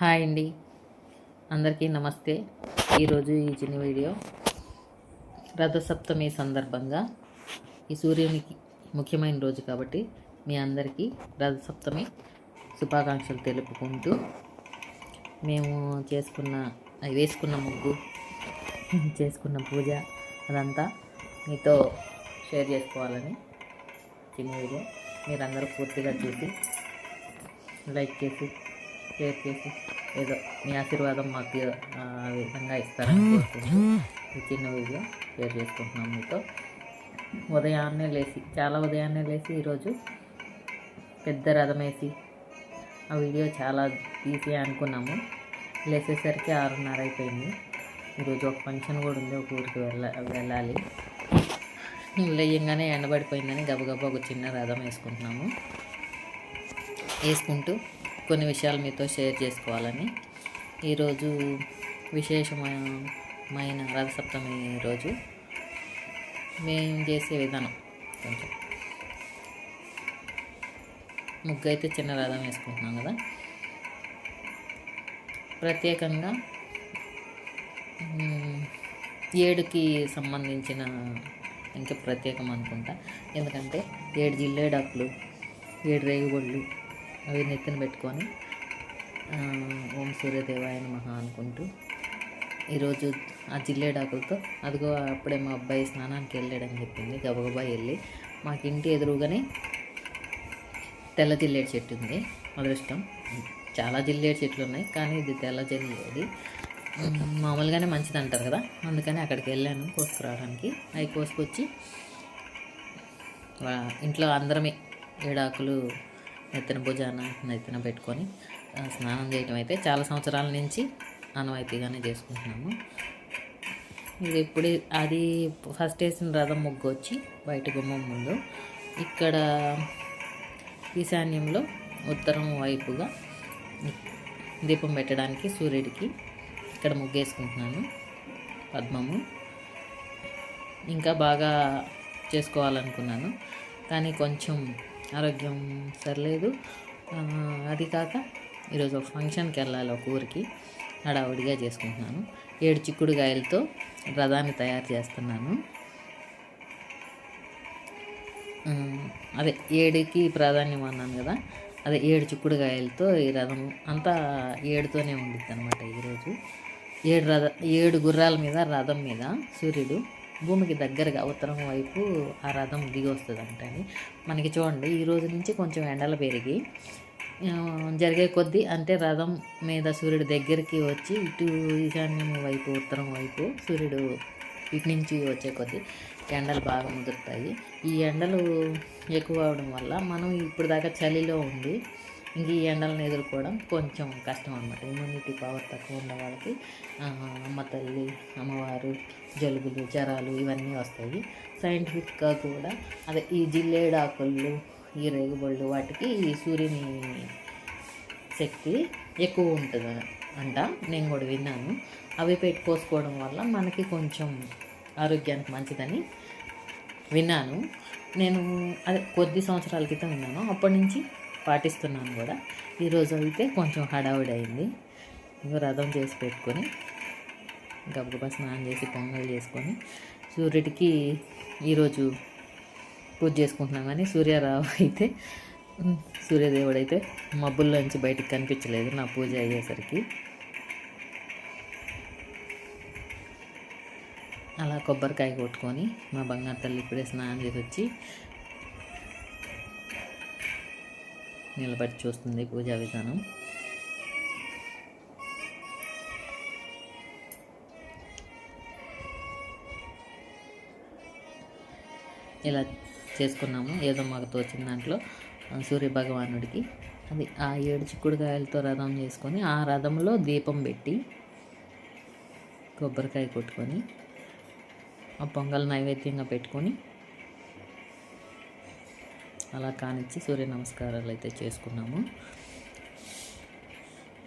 Hi అండి. అందరికీ నమస్తే. ఈరోజు ఈ చిన్న వీడియో రథసప్తమి సందర్భంగా. ఈ సూర్యునికి ముఖ్యమైన రోజు కాబట్టి మీ అందరికీ రథసప్తమి శుభాకాంక్షలు తెలుపుకుంటూ మేము చేసుకున్న వేసుకున్న ముగ్గు చేసుకున్న పూజ అదంతా మీతో షేర్ చేసుకోవాలని చిన్న వీడియో. మీరందరూ పూర్తిగా చూసి లైక్ చేసి షేర్ చేసి ఏదో మీ ఆశీర్వాదం మాకు ఆ విధంగా ఇస్తారని కోరుకుంటూ ఈ చిన్న వీడియో షేర్ చేసుకుంటున్నాం మీతో. ఉదయాన్నే లేచి చాలా ఉదయాన్నే లేచి ఈరోజు పెద్ద రథం వేసి ఆ వీడియో చాలా తీసి అనుకున్నాము. లేచేసరికి ఆరున్నర అయిపోయింది. ఈరోజు ఒక ఫంక్షన్ కూడా ఉంది ఒక ఊరికి వెళ్ళ వెళ్ళాలి. లేయంగానే ఎండబడిపోయిందని గబగబా ఒక చిన్న రథం వేసుకుంటున్నాము. వేసుకుంటూ కొన్ని విషయాలు మీతో షేర్ చేసుకోవాలని. ఈరోజు విశేషమైన రథసప్తమి రోజు. మేము చేసే విధానం కొంచెం. ముగ్గు అయితే చిన్న రథం వేసుకుంటున్నాం కదా. ప్రత్యేకంగా ఏడుకి సంబంధించిన ఇంకా ప్రత్యేకం అనుకుంటా. ఎందుకంటే ఏడు జిల్లేడాకులు ఏడు రేగుబళ్ళు అవి నెత్తిన పెట్టుకొని ఓం సూర్యదేవాయ మహా అనుకుంటూ ఈరోజు ఆ జిల్లేడాకులతో అదిగో అప్పుడే మా అబ్బాయి స్నానానికి వెళ్ళాడని చెప్పింది. గబగబా వెళ్ళి మాకు ఇంటి ఎదురుగానే తెల్ల జిల్లేడు చెట్టు ఉంది. అదృష్టం. చాలా జిల్లేడు చెట్లు ఉన్నాయి కానీ ఇది తెల్ల జిల్లేడి. ఉమ్, మామూలుగానే మంచిది అంటారు కదా. అందుకని అక్కడికి వెళ్ళాను కోసుకురావడానికి. అవి కోసుకొచ్చి ఇంట్లో అందరమే ఏడాకులు నెత్తిన భుజాన నెత్తిన పెట్టుకొని స్నానం చేయటం అయితే చాలా సంవత్సరాల నుంచి ఆనవాయితీగానే చేసుకుంటున్నాము. ఇది ఇప్పుడు అది ఫస్ట్ వేసిన రథం ముగ్గు వచ్చి బయట గుమ్మం ముందు. ఇక్కడ ఈశాన్యంలో ఉత్తరం వైపుగా దీపం పెట్టడానికి సూర్యుడికి ఇక్కడ ముగ్గేసుకుంటున్నాను పద్మము. ఇంకా బాగా చేసుకోవాలనుకున్నాను కానీ కొంచెం ఆరోగ్యం సరలేదు. అది కాక ఈరోజు ఒక ఫంక్షన్కి వెళ్ళాలి ఒక ఊరికి. హడావుడిగా చేసుకుంటున్నాను. ఏడు చిక్కుడుగాయలతో రథాన్ని తయారు చేస్తున్నాను. అదే ఏడుకి ప్రాధాన్యం అన్నాను కదా అదే ఏడు చిక్కుడుగాయలతో ఈ రథం అంతా ఏడుతోనే ఉండిద్ది అనమాట ఈరోజు. ఏడు రథ ఏడు గుర్రాల మీద రథం మీద సూర్యుడు భూమికి దగ్గరగా ఉత్తరం వైపు ఆ రథం దిగి వస్తుంది అని. మనకి చూడండి ఈ రోజు నుంచి కొంచెం ఎండలు పెరిగి జరిగే కొద్దీ అంటే రథం మీద సూర్యుడు దగ్గరికి వచ్చి ఇటు ఈశాన్యం వైపు ఉత్తరం వైపు సూర్యుడు ఇటు నుంచి వచ్చే కొద్దీ ఎండలు బాగా ముదురుతాయి. ఈ ఎండలు ఎక్కువ అవడం వల్ల మనం ఇప్పుడు దాకా చలిలో ఉండి ఇంక ఈ ఎండలను ఎదుర్కోవడం కొంచెం కష్టం అనమాట ఇమ్యూనిటీ పవర్ తక్కువ ఉన్న వాళ్ళకి అమ్మ తల్లి అమ్మవారు జలుబులు జ్వరాలు ఇవన్నీ వస్తాయి. సైంటిఫిక్గా కూడా అదే ఈ జిల్లేడాకుళ్ళు ఈ రేగుబళ్ళు వాటికి ఈ సూర్యుని శక్తి ఎక్కువ ఉంటుంది అంట. నేను కూడా విన్నాను. అవి పెట్టి పోసుకోవడం వల్ల మనకి కొంచెం ఆరోగ్యానికి మంచిదని విన్నాను. నేను అదే కొద్ది సంవత్సరాల క్రితం విన్నాను. అప్పటి నుంచి పాటిస్తున్నాను కూడా. ఈరోజు అయితే కొంచెం హడావుడి అయింది రథం చేసి పెట్టుకొని గబగబా స్నానం చేసి పొంగల్ చేసుకొని సూర్యుడికి ఈరోజు పూజ చేసుకుంటున్నాం కానీ సూర్యరావు అయితే సూర్యదేవుడైతే సూర్యదేవుడు అయితే మబ్బుల్లోంచి బయటికి కనిపించలేదు నా పూజ అయ్యేసరికి. అలా కొబ్బరికాయ కొట్టుకొని మా బంగారు తల్లి ఇప్పుడే స్నానం చేసి వచ్చి నిలబడి చూస్తుంది పూజా విధానం. ఇలా చేసుకున్నాము. ఏదో మాకు తోచిన దాంట్లో సూర్య భగవానుడికి. అది ఆ ఏడు చిక్కుడుకాయలతో రథం చేసుకొని ఆ రథంలో దీపం పెట్టి కొబ్బరికాయ కొట్టుకొని ఆ పొంగల్ నైవేద్యంగా పెట్టుకొని అలా కానిచ్చి సూర్య నమస్కారాలు అయితే చేసుకున్నాము.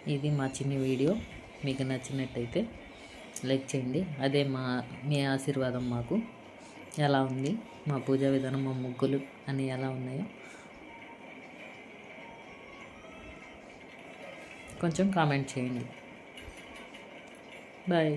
ఇది మా చిన్ని వీడియో. మీకు నచ్చినట్టయితే లైక్ చేయండి. అదే మా మీ ఆశీర్వాదం మాకు. ఎలా ఉంది? మా పూజా విధానం మా ముగ్గులు అన్నీ ఎలా ఉన్నాయో? కొంచెం కామెంట్ చేయండి. బాయ్.